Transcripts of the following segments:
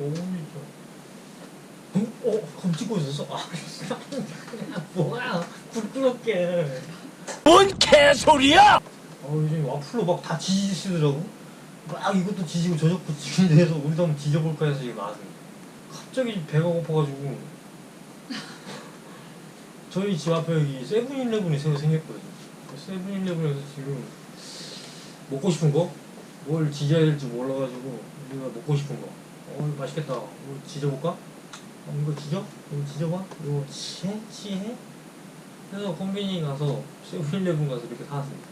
어울리죠. 어? 어? 그럼 찍고 있었어? 아, 뭐야? 부끄럽게. 뭔 개소리야! 어, 요즘 와플로 막 다 지지시더라고. 막 이것도 지지고 저것도 지지는데 해서 우리도 한번 지져볼까 해서 지금 왔습니다. 갑자기 배가 고파가지고 저희 집 앞에 여기 세븐일레븐이 새로 생겼거든요. 그 세븐일레븐에서 지금 먹고 싶은 거? 뭘 지져야 될지 몰라가지고 우리가 먹고 싶은 거. 어, 맛있겠다. 이거 지져볼까? 어, 이거 지져? 이거 지져봐? 이거 치해? 치해? 그래서 콤비니 가서 세븐일레븐 가서 이렇게 사왔습니다.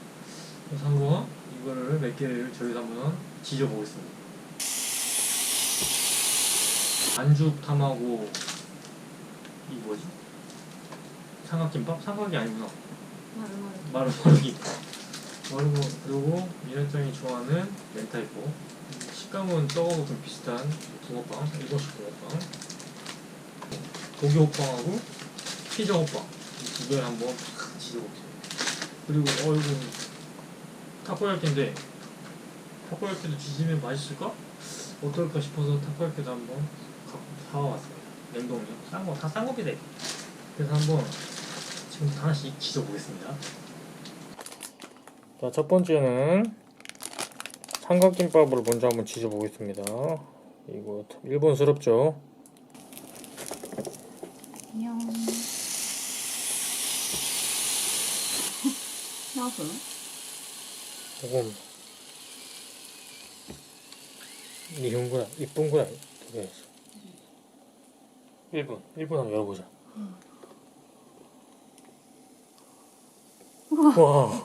그래서 한번 이거를 몇 개를 저희도 한번 지져보겠습니다. 반죽탐하고 이 뭐지? 삼각김밥? 삼각이 아니구나. 마루 마루. 마루 마루기. 마루고 그리고 미나짱이 좋아하는 멘탈포. 식감은 떡하고 좀 비슷한 붕어빵. 일본식 붕어빵. 고기 호빵하고 피자 호빵. 이두 개를 한번 탁 지져볼게요. 그리고 어 이거 타코야끼인데 타코야끼도 지지면 맛있을까? 어떨까 싶어서 타코야끼도 한번 사와봤습니다. 냉동이요. 싼거 다 싼 겁니다. 그래서 한번 지금부터 하나씩 지져보겠습니다. 자, 첫 번째는 삼각김밥을 먼저 한번 지져보겠습니다. 이거 참 일본스럽죠? 안녕. 나왔어? 조금 이쁜 거야, 이쁜 거야. 두개 했어. 1분, 1분 한번 열어보자. 와.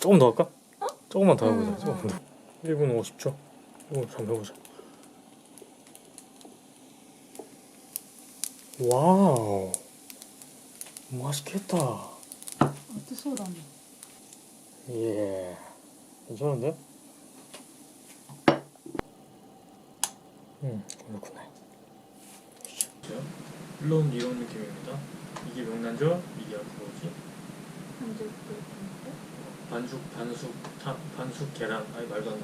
조금 더 할까? 조금만 더 해보자. 응, 조금 더. 1분 50초. 이거 한번 해보자. 와우. 맛있겠다. 어때 소라네. 예. 괜찮은데? 음, 그렇구나. 물론 이런 느낌입니다. 이게 명란젓, 이게 뭐지? 한줄 반죽, 반숙, 타, 반숙 계란. 아니 말도 안.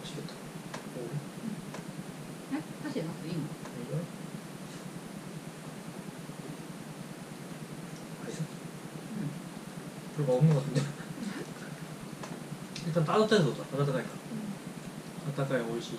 맛있겠다. 오. 이거? 맛있어? 응. 별로 없는 것 같은데? 일단 따뜻해서 좋다. 따뜻하니까. 오이시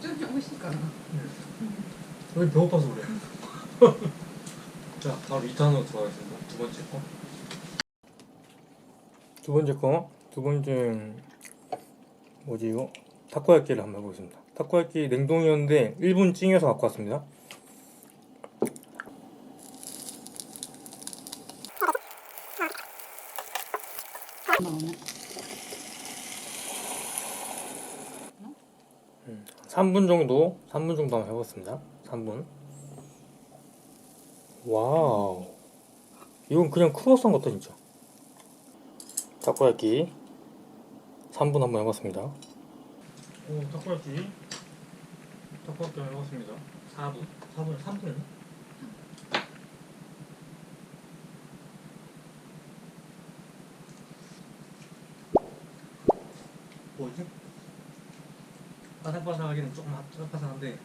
좀 해보시니까. 네. 왜 배고파서 그래? 자, 바로 2탄으로 들어가겠습니다. 두 번째 거. 두 번째 거. 두 번째 뭐지 이거? 타코야끼를 한번 해보겠습니다. 타코야끼 냉동이었는데 1분 찡해서 갖고 왔습니다. 3분 정도 3분 정도 한번 해봤습니다. 3분. 와우. 이건 그냥 크로아상 같다 진짜. 타코야끼. 3분 한번 해봤습니다. 오 타코야끼. 타코야끼 해봤습니다. 4분. 4분 3분. 뭐지? 바삭바삭하기는 조금 핫바삭한데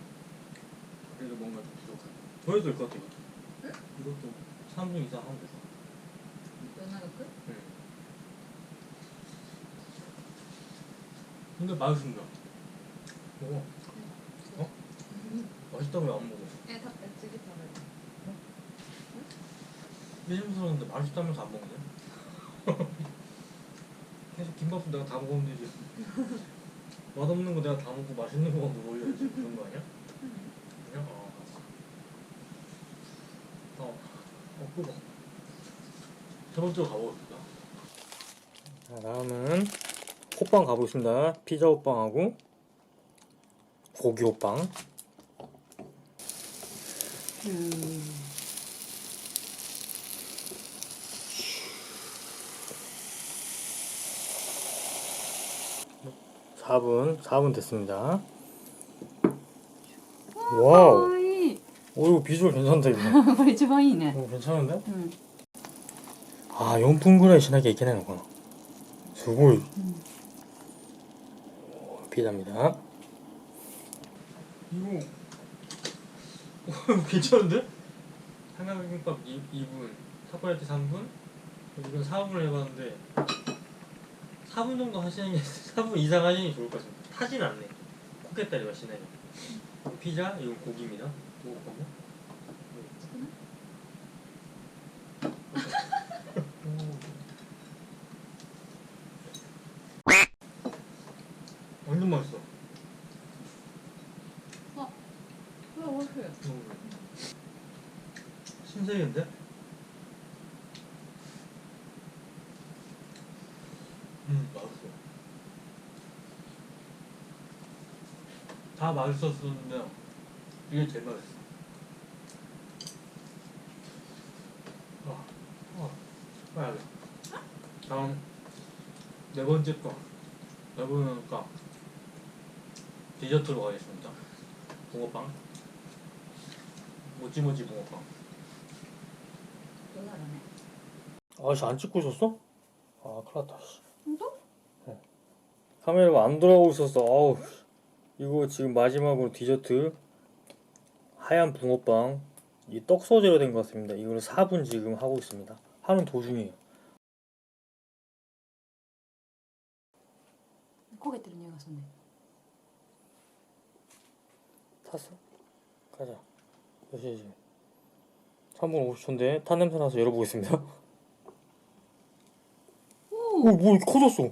그래도 뭔가 좀 부족한 보여도 될 것 같아 이것도 응? 이것도 3분 이상 하면 될것 같아 연하가 끝? 응 근데 맛있습니다 먹어 어? 맛있다고 왜 안 먹어? 애 다, 찌개 다 먹어 응? 의심스러운데 맛있다면서 안 먹네 계속 김밥도 내가 다 먹으면 되지 맛없는 거 내가 다 먹고 맛있는 거만 먹어 올려야지. 그런 거 아니야? 그냥? 어. 어, 어 끄거 세 번째로 가보겠습니다. 자 다음은 호빵 가보겠습니다. 피자 호빵하고 고기 호빵. 음. 4분, 4분 됐습니다. 와우. わいい 오, 이거 비주얼 괜찮다, 이거. これ一番いいね 오, 괜찮은데? うん 아, 4分ぐらいしなきゃいけないのかな. すごい. 오, 피자입니다. 이거 괜찮은데? 삼각김밥 2분, 타코야키 3분, 이건 4분을 해봤는데 4분 정도 하시는 게 4분 이상 하시는 게 좋을 것 같습니다. 타진 않네. 코켓다리가 시네요. 피자, 이거 고기입니다. 먹어볼까요? 음. 완전 맛있어. 어, 왜 어떻게? 음. 신세계인데? 맞았어요. 다 맛있었었는데 이게 제일 맛있어. 어, 어, 빨리. 다음 네 번째 거. 네 번째 거. 디저트로 가겠습니다. 붕어빵. 모찌모찌 붕어빵. 아, 씨, 안 찍고 있었어? 아, 큰일 났다, 카메라가 안 돌아오고 있었어 아우 이거 지금 마지막으로 디저트. 하얀 붕어빵. 이 떡 소재로 된 것 같습니다. 이거를 4분 지금 하고 있습니다. 하는 도중이에요. 고개 들은 얘가 썼네 탔어? 가자. 몇 시지? 3분 50초인데 탄 냄새 나서 열어보겠습니다. 오뭐 커졌어.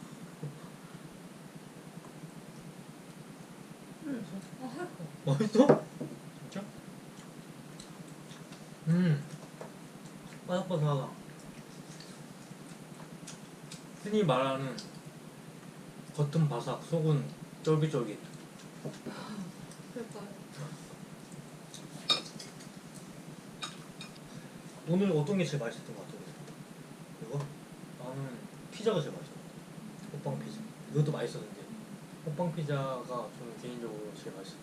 맛있어? 진짜? 음 바삭바삭하다 흔히 말하는 겉은 바삭 속은 쫄깃쫄깃 오늘 어떤 게 제일 맛있었던 것 같아요? 이거? 나는 피자가 제일 맛있었어 호빵 피자 이것도 맛있었는데 호빵 피자가 저는 개인적으로 제일 맛있었어요.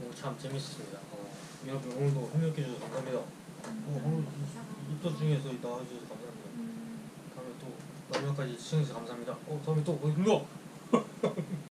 오늘 참 재밌었습니다. 어, 여러분 오늘도 협력해 주셔서 감사합니다. 어, 오늘 입도 중에서 나와 주셔서 감사합니다. 다음에 또 마지막까지 시청해 주셔서 감사합니다. 어, 다음에 또 뭐, 이거